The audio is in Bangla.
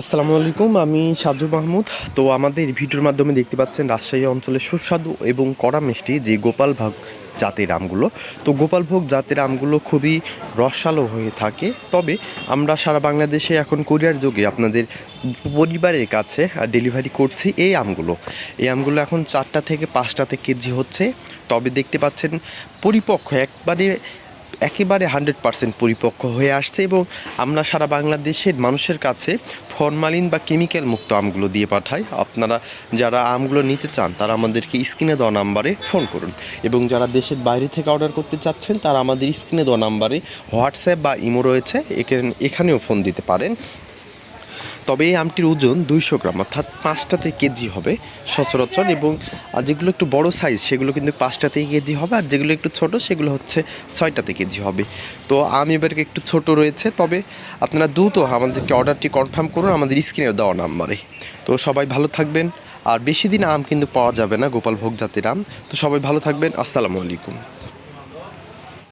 আসসালামু আলাইকুম, আমি সাজু মাহমুদ। তো আমাদের ভিডিওর মাধ্যমে দেখতে পাচ্ছেন রাজশাহী অঞ্চলের সুস্বাদু এবং কড়া মিষ্টি যে গোপাল ভাগ জাতের আমগুলো। তো গোপাল ভোগ জাতের আমগুলো খুবই রসালো হয়ে থাকে। তবে আমরা সারা বাংলাদেশে এখন কোরিয়ার যুগে আপনাদের পরিবারের কাছে ডেলিভারি করছি এই আমগুলো। এই আমগুলো এখন চারটা থেকে পাঁচটাতে কেজি হচ্ছে। তবে দেখতে পাচ্ছেন পরিপক্ক একবারে একেবারে হান্ড্রেড পার্সেন্ট পরিপক্ক হয়ে আসছে এবং আমরা সারা বাংলাদেশের মানুষের কাছে ফরমালিন বা কেমিক্যাল মুক্ত আমগুলো দিয়ে পাঠাই। আপনারা যারা আমগুলো নিতে চান, তারা আমাদেরকে স্ক্রিনে দেওয়া নাম্বারে ফোন করুন। এবং যারা দেশের বাইরে থেকে অর্ডার করতে চাচ্ছেন, তারা আমাদের স্ক্রিনে দেওয়া নাম্বারে হোয়াটসঅ্যাপ বা ইমো রয়েছে। এখানে এখানেও ফোন দিতে পারেন। তবে এই আমটির ওজন দুইশো গ্রাম, অর্থাৎ পাঁচটাতে কেজি হবে সচরাচর এবং যেগুলো একটু বড় সাইজ সেগুলো কিন্তু পাঁচটাতে কেজি হবে, আর যেগুলো একটু ছোট, সেগুলো হচ্ছে ছয়টাতে কেজি হবে। তো আম এবারকে একটু ছোট রয়েছে, তবে আপনারা দ্রুত আমাদেরকে অর্ডারটি কনফার্ম করুন, আমাদের স্ক্রিনে দেওয়া নাম্বারে। তো সবাই ভালো থাকবেন, আর বেশি দিন আম কিন্তু পাওয়া যাবে না, গোপাল ভোগ জাতের আম। তো সবাই ভালো থাকবেন, আসসালামু আলাইকুম।